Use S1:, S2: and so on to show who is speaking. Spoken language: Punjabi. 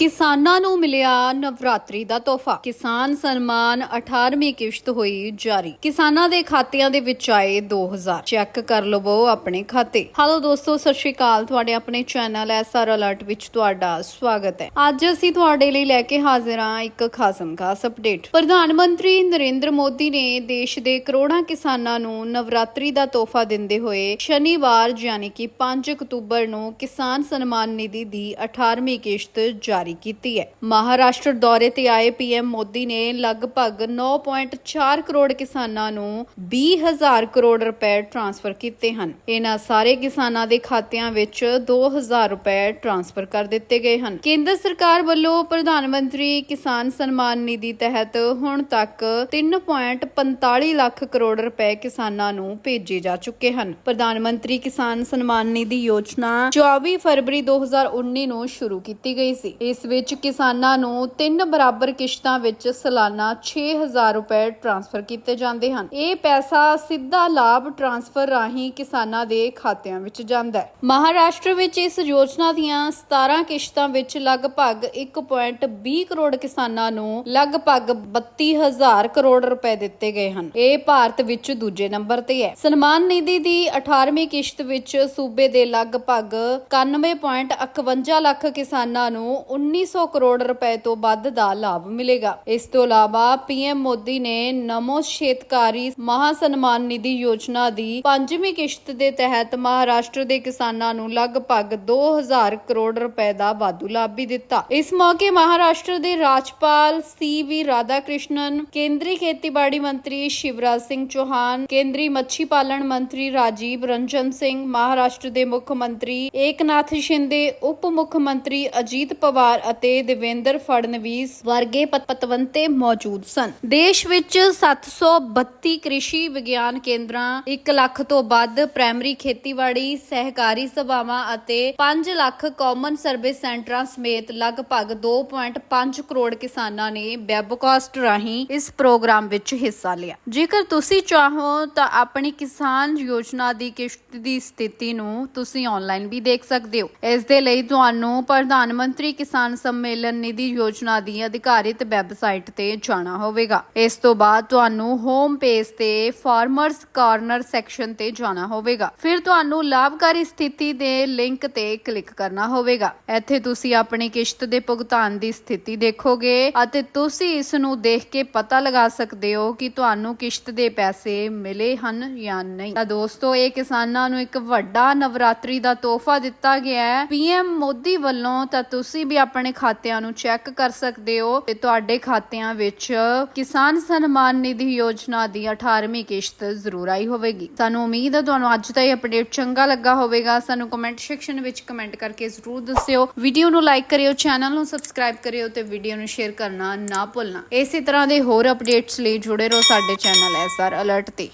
S1: ਕਿਸਾਨਾਂ ਨੂੰ ਮਿਲਿਆ ਨਵਰਾਤਰੀ ਦਾ ਤੋਹਫਾ। ਕਿਸਾਨ ਸਨਮਾਨ 18ਵੀਂ ਕਿਸ਼ਤ ਹੋਈ ਜਾਰੀ। ਕਿਸਾਨਾਂ ਦੇ ਖਾਤਿਆਂ ਦੇ ਵਿੱਚ ਆਏ 2000 ਚੈੱਕ ਕਰ ਲਵੋ ਆਪਣੇ ਖਾਤੇ। ਹਾਲੋ ਦੋਸਤੋ, ਸਤਿ ਸ਼੍ਰੀ ਅਕਾਲ। ਤੁਹਾਡੇ ਆਪਣੇ ਚੈਨਲ ਐਸਆਰ ਅਲਰਟ ਵਿੱਚ ਤੁਹਾਡਾ ਸਵਾਗਤ ਹੈ। ਅੱਜ ਅਸੀਂ ਤੁਹਾਡੇ ਲਈ ਲੈ ਕੇ ਹਾਜ਼ਰ ਹਾਂ ਇੱਕ ਖਾਸਮ ਖਾਸ ਅਪਡੇਟ। ਪ੍ਰਧਾਨ ਮੰਤਰੀ ਨਰਿੰਦਰ ਮੋਦੀ ਨੇ ਦੇਸ਼ ਦੇ ਕਰੋੜਾਂ ਕਿਸਾਨਾਂ ਨੂੰ ਨਵਰਾਤਰੀ ਦਾ ਤੋਹਫਾ ਦਿੰਦੇ ਹੋਏ ਸ਼ਨੀਵਾਰ, ਯਾਨੀ ਕਿ 5 ਅਕਤੂਬਰ ਨੂੰ ਕਿਸਾਨ ਸਨਮਾਨ ਨਿਧੀ ਦੀ 18ਵੀਂ ਕਿਸ਼ਤ ਜਾਰੀ ਕੀਤੀ ਹੈ। ਮਹਾਰਾਸ਼ਟਰ ਦੌਰੇ ਤੇ ਆਏ ਪੀਐਮ ਮੋਦੀ ਨੇ ਲਗਭਗ 9.4 ਕਰੋੜ ਕਿਸਾਨਾਂ ਨੂੰ 20000 ਕਰੋੜ ਰੁਪਏ ਟ੍ਰਾਂਸਫਰ ਕੀਤੇ ਹਨ। ਇਹਨਾਂ ਸਾਰੇ ਕਿਸਾਨਾਂ ਦੇ ਖਾਤਿਆਂ ਵਿੱਚ 2000 ਰੁਪਏ ਟ੍ਰਾਂਸਫਰ ਕਰ ਦਿੱਤੇ ਗਏ ਹਨ। ਕੇਂਦਰ ਸਰਕਾਰ ਵੱਲੋਂ ਪ੍ਰਧਾਨ ਮੰਤਰੀ ਕਿਸਾਨ ਸਨਮਾਨ ਨਿਧੀ ਤਹਿਤ ਹੁਣ ਤੱਕ 3.45 ਲੱਖ ਕਰੋੜ ਰੁਪਏ ਕਿਸਾਨਾਂ ਨੂੰ ਭੇਜੇ ਜਾ ਚੁੱਕੇ ਹਨ। ਪ੍ਰਧਾਨ ਮੰਤਰੀ ਕਿਸਾਨ ਸਨਮਾਨ ਨਿਧੀ ਯੋਜਨਾ 24 ਫਰਵਰੀ 2019 ਨੂੰ ਸ਼ੁਰੂ ਕੀਤੀ ਗਈ ਸੀ। ਇਸ ਵਿੱਚ ਕਿਸਾਨਾਂ ਨੂੰ ਤਿੰਨ ਬਰਾਬਰ ਕਿਸ਼ਤਾਂ ਵਿੱਚ ਸਾਲਾਨਾ 6000 ਰੁਪਏ ਟ੍ਰਾਂਸਫਰ ਕੀਤੇ ਜਾਂਦੇ ਹਨ। ਇਹ ਪੈਸਾ ਸਿੱਧਾ ਲਾਭ ਟ੍ਰਾਂਸਫਰ ਰਾਹੀਂ ਕਿਸਾਨਾਂ ਦੇ ਖਾਤਿਆਂ ਵਿੱਚ ਜਾਂਦਾ ਹੈ। ਮਹਾਰਾਸ਼ਟਰ ਵਿੱਚ ਇਸ ਯੋਜਨਾ ਦੀਆਂ 17 ਕਿਸ਼ਤਾਂ ਵਿੱਚ ਲਗਭਗ 1.20 ਕਰੋੜ ਕਿਸਾਨਾਂ ਨੂੰ ਲਗਭਗ 32000 ਕਰੋੜ ਰੁਪਏ ਦਿੱਤੇ ਗਏ ਹਨ। ਇਹ ਭਾਰਤ ਵਿੱਚ ਦੂਜੇ ਨੰਬਰ ਤੇ ਹੈ। ਸਨਮਾਨ ਨਿਧੀ ਦੀ 18ਵੀਂ ਕਿਸ਼ਤ ਵਿੱਚ ਸੂਬੇ ਦੇ ਲਗਭਗ 91.51 ਲੱਖ ਕਿਸਾਨਾਂ ਨੂੰ 1900 ਕਰੋੜ ਰੁਪਏ ਤੋਂ ਵੱਧ ਦਾ ਲਾਭ ਮਿਲੇਗਾ। ਇਸ ਤੋਂ ਇਲਾਵਾ ਪੀਐਮ ਮੋਦੀ ਨੇ ਨਮੋ ਸ਼ੇਤਕਾਰੀ ਮਹਾ ਸਨਮਾਨ ਨਿਧੀ ਯੋਜਨਾ ਦੀ ਪੰਜਵੀਂ ਕਿਸ਼ਤ ਦੇ ਤਹਿਤ ਮਹਾਰਾਸ਼ਟਰ ਦੇ ਕਿਸਾਨਾਂ ਨੂੰ ਲਗਭਗ 2000 ਕਰੋੜ ਰੁਪਏ ਦਾ ਵਾਧੂ ਲਾਭ ਵੀ ਦਿੱਤਾ। ਇਸ ਮੌਕੇ ਮਹਾਰਾਸ਼ਟਰ ਦੇ ਰਾਜਪਾਲ ਸੀ ਵੀ ਰਾਧਾ ਕ੍ਰਿਸ਼ਨਨ ਕੇਂਦਰੀ ਖੇਤੀਬਾੜੀ ਮੰਤਰੀ ਸ਼ਿਵਰਾਜ ਸਿੰਘ ਚੌਹਾਨ, ਕੇਂਦਰੀ ਮੱਛੀ ਪਾਲਣ ਮੰਤਰੀ ਰਾਜੀਵ ਰੰਜਨ ਸਿੰਘ, ਮਹਾਰਾਸ਼ਟਰ ਦੇ ਮੁੱਖ ਮੰਤਰੀ ਏਕਨਾਥ ਸ਼ਿੰਦੇ, ਉਪ ਮੁੱਖ ਮੰਤਰੀ ਅਜੀਤ ਪਵਾਰ ਅਤੇ ਦੇਵੇਂਦਰ ਫੜਨਵੀਸ ਵਰਗੇ ਪਤ- ਪਤਵੰਤੇ ਮੌਜੂਦ ਸਨ। ਦੇਸ਼ ਵਿੱਚ 732 ਕ੍ਰਿਸ਼ੀ ਵਿਗਿਆਨ ਕੇਂਦਰਾਂ 1 ਲੱਖ ਤੋਂ ਵੱਧ ਪ੍ਰਾਇਮਰੀ ਖੇਤੀਬਾੜੀ ਸਹਿਕਾਰੀ ਸਭਾਵਾਂ ਅਤੇ 5 ਲੱਖ ਕਾਮਨ ਸਰਵਿਸ ਸੈਂਟਰਾਂ ਸਮੇਤ ਲਗਭਗ 2.5 ਕਰੋੜ ਕਿਸਾਨਾਂ ਨੇ ਵੈਬਕਾਸਟ ਰਾਹੀਂ ਇਸ ਪ੍ਰੋਗਰਾਮ ਵਿੱਚ ਹਿੱਸਾ ਲਿਆ। ਜੇਕਰ ਤੁਸੀਂ ਚਾਹੋ ਤਾਂ ਆਪਣੀ ਕਿਸਾਨ ਯੋਜਨਾ ਦੀ ਕਿਸ਼ਤ ਦੀ ਸਥਿਤੀ ਨੂੰ ਤੁਸੀਂ ਆਨਲਾਈਨ ਵੀ ਦੇਖ ਸਕਦੇ ਹੋ। ਇਸ ਦੇ ਲਈ ਤੁਹਾਨੂੰ ਪ੍ਰਧਾਨ ਮੰਤਰੀ ਕਿਸਾਨ ਕਿਸਾਨ ਸੰਮੇਲਨ ਨਿਧੀ ਯੋਜਨਾ ਦੀ ਅਧਿਕਾਰਿਤ ਵੈਬਸਾਈਟ ਤੇ ਜਾਣਾ ਹੋਵੇਗਾ। ਇਸ ਤੋਂ ਬਾਅਦ ਤੁਹਾਨੂੰ ਹੋਮ ਪੇਜ ਤੇ ਫਾਰਮਰਸ ਕਾਰਨਰ ਸੈਕਸ਼ਨ ਤੇ ਜਾਣਾ ਹੋਵੇਗਾ। ਫਿਰ ਤੁਹਾਨੂੰ ਲਾਭਕਾਰੀ ਸਥਿਤੀ ਦੇ ਲਿੰਕ ਤੇ ਕਲਿੱਕ ਕਰਨਾ ਹੋਵੇਗਾ। ਇੱਥੇ ਤੁਸੀਂ ਆਪਣੀ ਕਿਸ਼ਤ ਦੇ ਭੁਗਤਾਨ ਦੀ ਸਥਿਤੀ ਦੇਖੋਗੇ ਅਤੇ ਤੁਸੀਂ ਇਸ ਨੂੰ ਦੇਖ ਕੇ ਪਤਾ ਲਗਾ ਸਕਦੇ ਹੋ ਕਿ ਤੁਹਾਨੂੰ ਕਿਸ਼ਤ ਦੇ ਪੈਸੇ ਮਿਲੇ ਹਨ ਜਾਂ ਨਹੀਂ। ਤਾਂ ਦੋਸਤੋ, ਇਹ ਕਿਸਾਨਾਂ ਨੂੰ ਇੱਕ ਵੱਡਾ ਨਵਰਾਤਰੀ ਦਾ ਤੋਹਫਾ ਦਿੱਤਾ ਗਿਆ ਹੈ। ਪੀਐਮ ਮੋਦੀ ਵੱਲੋਂ ਤਾਂ ਤੁਸੀਂ ਵੀ ਆਪਣੇ ਖਾਤਿਆਂ ਨੂੰ ਚੈੱਕ ਕਰ ਸਕਦੇ ਹੋ ਤੇ ਤੁਹਾਡੇ ਖਾਤਿਆਂ ਵਿੱਚ ਕਿਸਾਨ ਸਨਮਾਨ ਨਿਧੀ ਯੋਜਨਾ ਦੀ 18ਵੀਂ ਕਿਸ਼ਤ ਜ਼ਰੂਰ ਆਈ ਹੋਵੇਗੀ। ਸਾਨੂੰ ਉਮੀਦ ਹੈ ਤੁਹਾਨੂੰ ਅੱਜ ਦਾ ਇਹ ਅਪਡੇਟ ਚੰਗਾ ਲੱਗਾ ਹੋਵੇਗਾ। ਸਾਨੂੰ ਕਮੈਂਟ ਸੈਕਸ਼ਨ ਵਿੱਚ ਕਮੈਂਟ ਕਰਕੇ ਜ਼ਰੂਰ ਦੱਸਿਓ। ਵੀਡੀਓ ਨੂੰ ਲਾਈਕ ਕਰਿਓ ਚੈਨਲ ਨੂੰ ਸਬਸਕ੍ਰਾਈਬ ਕਰਿਓ ਤੇ ਵੀਡੀਓ ਨੂੰ ਸ਼ੇਅਰ ਕਰਨਾ ਨਾ ਭੁੱਲਣਾ। ਇਸੇ ਤਰ੍ਹਾਂ ਦੇ ਹੋਰ ਅਪਡੇਟਸ ਲਈ ਜੁੜੇ ਰਹੋ ਸਾਡੇ ਚੈਨਲ ਐਸਆਰ ਅਲਰਟ ਤੇ।